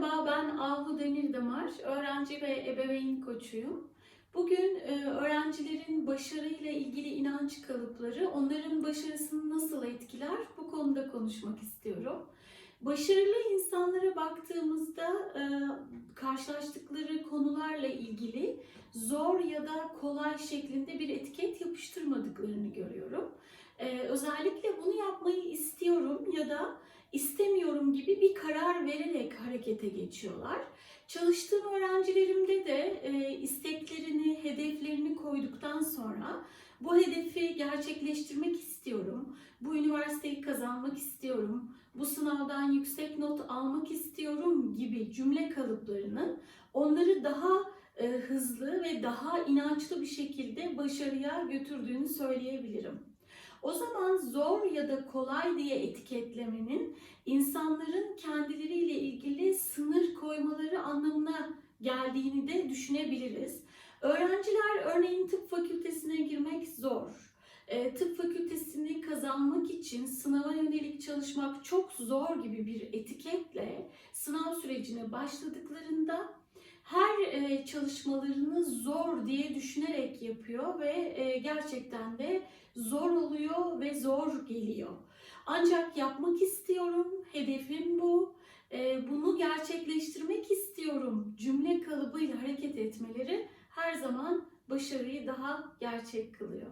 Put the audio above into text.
Merhaba, ben Ahu Demirdamar. Öğrenci ve ebeveyn koçuyum. Bugün e, öğrencilerin başarıyla ilgili inanç kalıpları, onların başarısını nasıl etkiler bu konuda konuşmak istiyorum. Başarılı insanlara baktığımızda e, karşılaştıkları konularla ilgili zor ya da kolay şeklinde bir etiket yapıştırmadıklarını görüyorum. E, özellikle bunu yapmayı istiyorum ya da istemiyorum gibi bir karar vererek harekete geçiyorlar. Çalıştığım öğrencilerimde de e, isteklerini, hedeflerini koyduktan sonra bu hedefi gerçekleştirmek istiyorum, bu üniversiteyi kazanmak istiyorum, bu sınavdan yüksek not almak istiyorum gibi cümle kalıplarının onları daha e, hızlı ve daha inançlı bir şekilde başarıya götürdüğünü söyleyebilirim. O zaman zor ya da kolay diye etiketlemenin insanların kendileriyle ilgili sınır koymaları anlamına geldiğini de düşünebiliriz. Öğrenciler örneğin tıp fakültesine girmek zor. E, tıp fakültesini kazanmak için sınava yönelik çalışmak çok zor gibi bir etiketle sınav sürecine başladıklarında her e, çalışmalarını zor diye düşünerek yapıyor ve e, gerçekten de zor oluyor ve zor geliyor. Ancak yapmak istiyorum, hedefim bu, e, bunu gerçekleştirmek istiyorum cümle kalıbıyla hareket etmeleri her zaman başarıyı daha gerçek kılıyor.